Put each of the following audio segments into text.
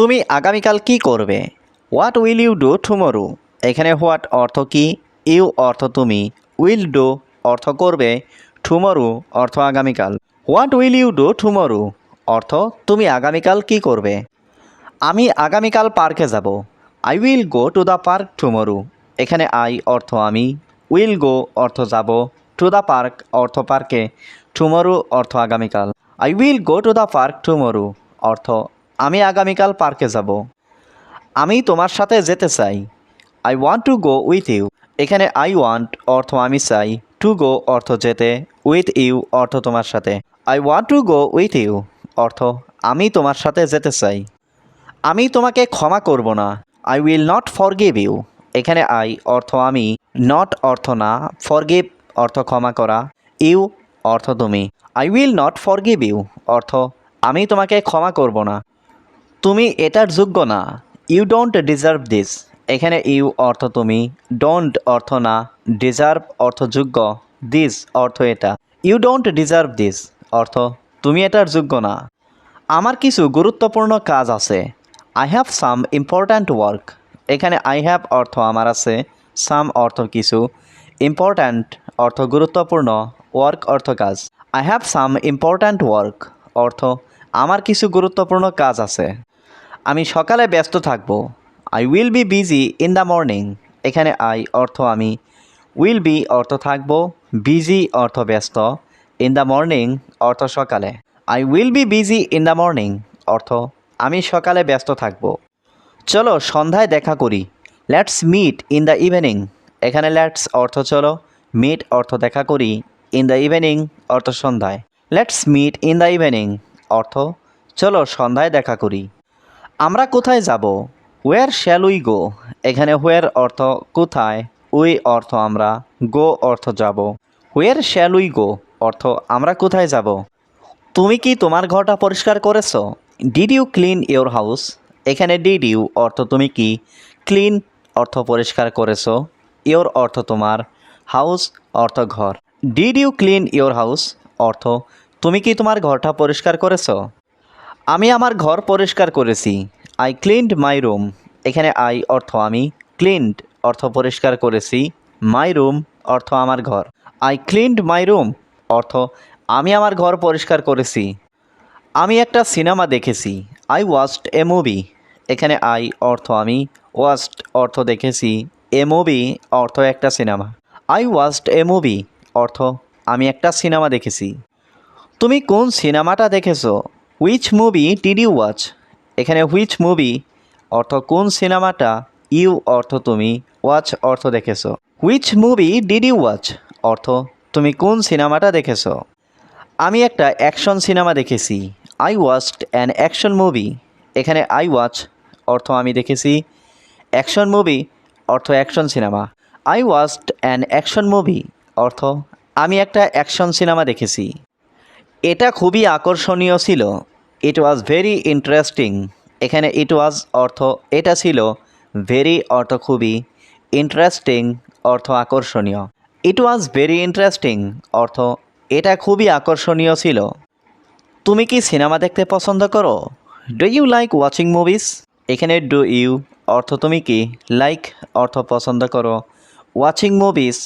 তুমি আগামীকাল কি করবে? What will you do tomorrow এখানে হোয়াট অর্থ কি? ইউ অর্থ তুমি। উইল ডু অর্থ করবে। টুমরো অর্থ আগামীকাল। What will you do tomorrow অর্থ তুমি আগামীকাল কি করবে? আমি আগামীকাল পার্কে যাব। I will go to the park tomorrow এখানে আই অর্থ আমি। উইল গো অর্থ যাব। টু দ্য পার্ক অর্থ পার্কে টুমরো অর্থ আগামীকাল। I will go to the park tomorrow অর্থ আমি আগামীকাল পার্কে যাব। আমি তোমার সাথে যেতে চাই। I want to go with you এখানে আই ওয়ান্ট অর্থ আমি চাই। টু গো অর্থ যেতে। উইথ ইউ অর্থ তোমার সাথে। I want to go with you অর্থ আমি তোমার সাথে যেতে চাই। আমি তোমাকে ক্ষমা করব না। I will not forgive you এখানে আই অর্থ আমি নট অর্থ না। ফরগিভ অর্থ ক্ষমা করা। ইউ অর্থ তুমি। I will not forgive you অর্থ আমি তোমাকে ক্ষমা করব না। তুমি এটার যোগ্য না। ইউ ডোন্ট ডিজার্ভ দিস এখানে ইউ অর্থ তুমি ডোন্ট অর্থ না ডিজার্ভ অর্থ যোগ্য। দিস অর্থ এটা। ইউ ডোন্ট ডিজার্ভ দিস অর্থ, তুমি এটার যোগ্য না। আমার কিছু গুরুত্বপূর্ণ কাজ আছে। I have some important work এখানে আই হ্যাভ অর্থ আমার আছে। সাম অর্থ কিছু। ইম্পর্ট্যান্ট অর্থ গুরুত্বপূর্ণ। ওয়ার্ক অর্থ কাজ। I have some important work অর্থ, আমার কিছু গুরুত্বপূর্ণ কাজ আছে। আমি সকালে ব্যস্ত থাকব। I will be busy in the morning এখানে আই অর্থ আমি। উইল বি অর্থ থাকব। বিজি অর্থ ব্যস্ত। ইন দ্য মর্নিং অর্থ সকালে। I will be busy in the morning অর্থ আমি সকালে ব্যস্ত থাকব। চলো সন্ধ্যায় দেখা করি। Let's meet in the evening এখানে লেটস অর্থ চলো। মিট অর্থ দেখা করি। ইন দ্য ইভিনিং অর্থ সন্ধ্যায়। Let's meet in the evening অর্থ চলো সন্ধ্যায় দেখা করি। আমরা কোথায় যাব? ওয়ার শ্যাল উই গো এখানে হোয়ার অর্থ কোথায়? উই অর্থ আমরা গো অর্থ যাব। হোয়ার শ্যাল উই গো অর্থ আমরা কোথায় যাব? তুমি কি তোমার ঘরটা পরিষ্কার করেছ? Did you clean your house এখানে ডিড ইউ অর্থ তুমি কি ক্লিন অর্থ পরিষ্কার করেছ? ইওর অর্থ তোমার হাউস অর্থ ঘর। Did you clean your house অর্থ তুমি কি তোমার ঘরটা পরিষ্কার করেছ? আমি আমার ঘর পরিষ্কার করেছি। আই ক্লিনড মাই রুম এখানে আই অর্থ আমি ক্লিনড অর্থ পরিষ্কার করেছি। মাই রুম অর্থ আমার ঘর। আই ক্লিনড মাই রুম অর্থ আমি আমার ঘর পরিষ্কার করেছি। আমি একটা সিনেমা দেখেছি। আই ওয়াস্ট এ মুভি এখানে আই অর্থ আমি ওয়াস্ট অর্থ দেখেছি। এ মুভি অর্থ একটা cinema. I watched a movie অর্থ আমি একটা সিনেমা দেখেছি। তুমি কোন সিনেমাটা দেখেছ? Which movie did you watch এখানে হুইচ মুভি অর্থ কোন সিনেমাটা? ইউ অর্থ তুমি। ওয়াচ অর্থ দেখেছ। Which movie did you watch অর্থ তুমি কোন সিনেমাটা দেখেছ? আমি একটা অ্যাকশন সিনেমা দেখেছি। I watched an action movie এখানে আই ওয়াচ অর্থ আমি দেখেছি। অ্যাকশন মুভি অর্থ action cinema I watched an action movie অর্থ আমি একটা অ্যাকশন সিনেমা দেখেছি। এটা খুবই আকর্ষণীয় ছিল। ইট ওয়াজ ভেরি ইন্টারেস্টিং এখানে ইট ওয়াজ অর্থ এটা ছিল। ভেরি অর্থ খুবই ইন্টারেস্টিং অর্থ আকর্ষণীয়। ইট ওয়াজ ভেরি ইন্টারেস্টিং অর্থ এটা খুবই আকর্ষণীয় ছিল। তুমি কি সিনেমা দেখতে পছন্দ করো? Do you like watching movies এখানে ডু ইউ অর্থ তুমি কি? লাইক অর্থ পছন্দ করো। ওয়াচিং মুভিস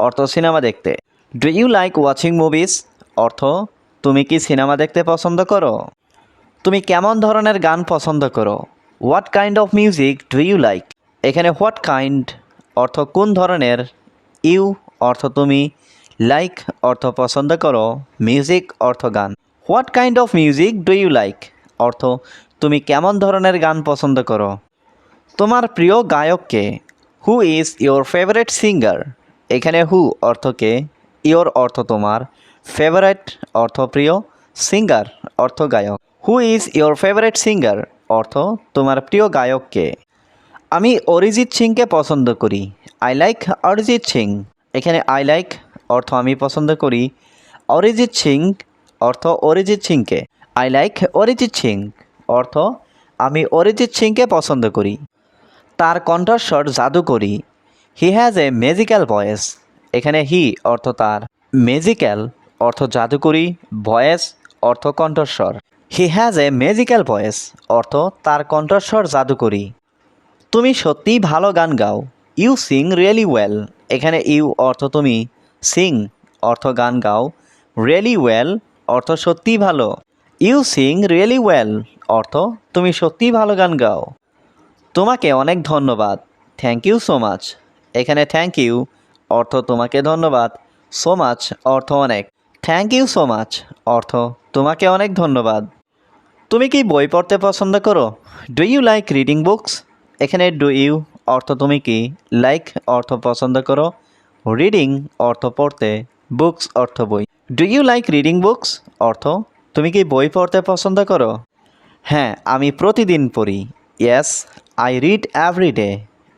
অর্থ সিনেমা দেখতে। Do you like watching movies অর্থ তুমি কি সিনেমা দেখতে পছন্দ করো? তুমি কেমন ধরনের গান পছন্দ করো? What kind of music do you like এখানে হোয়াট কাইন্ড অর্থ কোন ধরনের? ইউ অর্থ তুমি। লাইক অর্থ পছন্দ করো। মিউজিক অর্থ গান। What kind of music do you like অর্থ তুমি কেমন ধরনের গান পছন্দ করো? তোমার প্রিয় গায়ককে। Who is your favourite singer এখানে হু অর্থকে ইয়োর অর্থ তোমার। ফেভারেট অর্থ প্রিয় সিঙ্গার অর্থ গায়ক who is your favourite singer অর্থ, তোমার প্রিয় গায়ককে আমি অরিজিৎ সিংকে পছন্দ করি। I like Arijit Singh. এখানে আই লাইক অর্থ আমি পছন্দ করি। অরিজিৎ সিং, অর্থ অরিজিৎ সিংকে। I like Arijit Singh. অর্থ, আমি অরিজিৎ সিংকে পছন্দ করি। তার কণ্ঠস্বর জাদুকরি। He has a magical voice এখানে হি অর্থ তার। ম্যাজিক্যাল অর্থ জাদুকরি, ভয়েস, অর্থ কণ্ঠস্বর। He has a magical voice অর্থ তার কণ্ঠস্বর জাদুকরী। তুমি সত্যিই ভালো গান গাও। ইউ সিং রিয়েলি ওয়েল এখানে ইউ অর্থ তুমি। সিং অর্থ গান গাও। রিয়েলি ওয়েল অর্থ সত্যিই ভালো। ইউ সিং রিয়েলি ওয়েল অর্থ তুমি সত্যিই ভালো গান গাও। তোমাকে অনেক ধন্যবাদ। থ্যাংক ইউ সো মাচ এখানে থ্যাংক ইউ অর্থ তোমাকে ধন্যবাদ। সো মাচ অর্থ অনেক। থ্যাংক ইউ সো মাচ অর্থ, তোমাকে অনেক ধন্যবাদ। তুমি কি বই পড়তে পছন্দ করো? Do you like reading books এখানে ডু ইউ অর্থ তুমি কি? লাইক অর্থ পছন্দ করো। রিডিং অর্থ পড়তে। বুকস অর্থ বই। Do you like reading books অর্থ, তুমি কি বই পড়তে পছন্দ করো? হ্যাঁ আমি প্রতিদিন পড়ি। Yes I read every day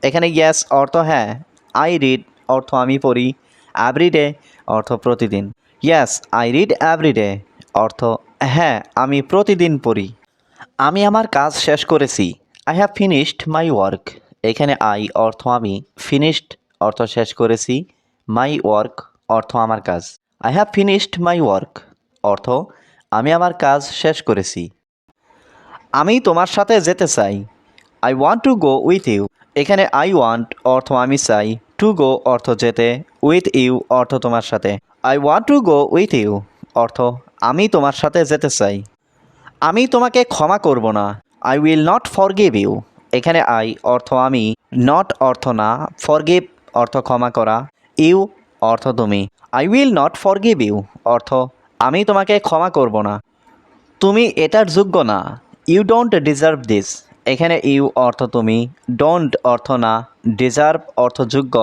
এখানে ইয়াস অর্থ হ্যাঁ। আই রিড অর্থ আমি পড়ি। এভরি ডে অর্থ প্রতিদিন। Yes I read every day অর্থ হ্যাঁ আমি প্রতিদিন পড়ি। আমি আমার কাজ শেষ করেছি। I have finished my work এখানে আই অর্থ আমি ফিনিশড অর্থ শেষ করেছি। মাই ওয়ার্ক অর্থ আমার কাজ। I have finished my work অর্থ, আমি আমার কাজ শেষ করেছি। আমি তোমার সাথে যেতে চাই। I want to go with you এখানে আই ওয়ান্ট অর্থ আমি চাই। টু গো অর্থ যেতে উইথ ইউ অর্থ তোমার সাথে। I want to go with you অর্থ আমি তোমার সাথে যেতে চাই। আমি তোমাকে ক্ষমা করব না। I will not forgive you এখানে আই অর্থ আমি নট অর্থ না। ফরগিভ অর্থ ক্ষমা করা। ইউ অর্থ তুমি। I will not forgive you অর্থ আমি তোমাকে ক্ষমা করব না। তুমি এটার যোগ্য না। ইউ ডোন্ট ডিজার্ভ দিস এখানে ইউ অর্থ তুমি ডোন্ট অর্থ না ডিজার্ভ অর্থ যোগ্য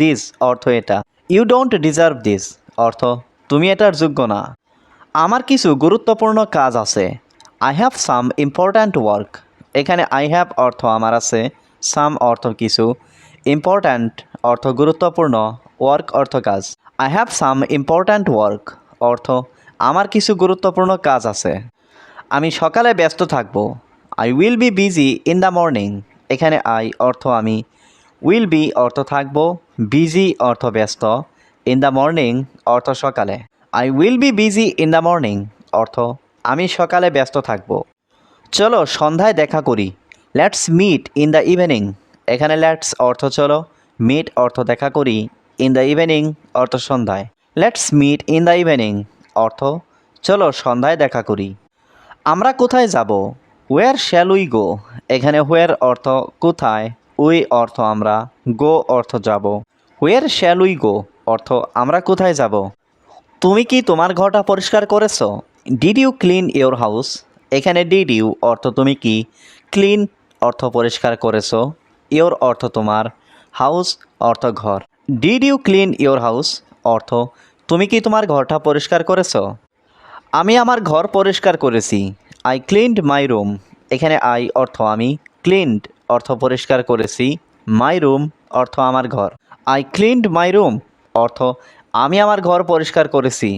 দিস অর্থ এটা। ইউ ডোন্ট ডিজার্ভ দিস অর্থ তুমি এটার যোগ্য না। আমার কিছু গুরুত্বপূর্ণ কাজ আছে। I have some important work এখানে আই হ্যাভ অর্থ আমার আছে সাম অর্থ কিছু। ইম্পর্ট্যান্ট অর্থ গুরুত্বপূর্ণ ওয়ার্ক অর্থ কাজ। I have some important work অর্থ আমার কিছু গুরুত্বপূর্ণ কাজ আছে। আমি সকালে ব্যস্ত থাকব। I will be busy in the morning এখানে আই অর্থ আমি। উইল বি অর্থ থাকব। বিজি অর্থ ব্যস্ত। ইন দ্য মর্নিং অর্থ সকালে। I will be busy in the morning অর্থ আমি সকালে ব্যস্ত থাকব। চলো সন্ধ্যায় দেখা করি। Let's meet in the evening এখানে লেটস অর্থ চলো। মিট অর্থ দেখা করি। ইন দ্য ইভিনিং অর্থ সন্ধ্যায়। Let's meet in the evening অর্থ চলো সন্ধ্যায় দেখা করি। আমরা কোথায় যাব? ওয়ার শ্যাল উই গো এখানে হোয়ার অর্থ কোথায়? উই অর্থ আমরা গো অর্থ যাব। হোয়ার শ্যাল উই গো অর্থ আমরা কোথায় যাব? তুমি কি তোমার ঘরটা পরিষ্কার করেছ? Did you clean your house এখানে ডিড ইউ অর্থ তুমি কি ক্লিন অর্থ পরিষ্কার করেছ? ইওর অর্থ তোমার হাউস অর্থ ঘর। Did you clean your house অর্থ তুমি কি তোমার ঘরটা পরিষ্কার করেছ? আমি আমার ঘর পরিষ্কার করেছি। আই ক্লিনড মাই রুম এখানে আই অর্থ আমি ক্লিনড অর্থ পরিষ্কার করেছি। মাই রুম অর্থ আমার ঘর। আই ক্লিনড মাই রুম অর্থ আমি আমার ঘর পরিষ্কার করেছি।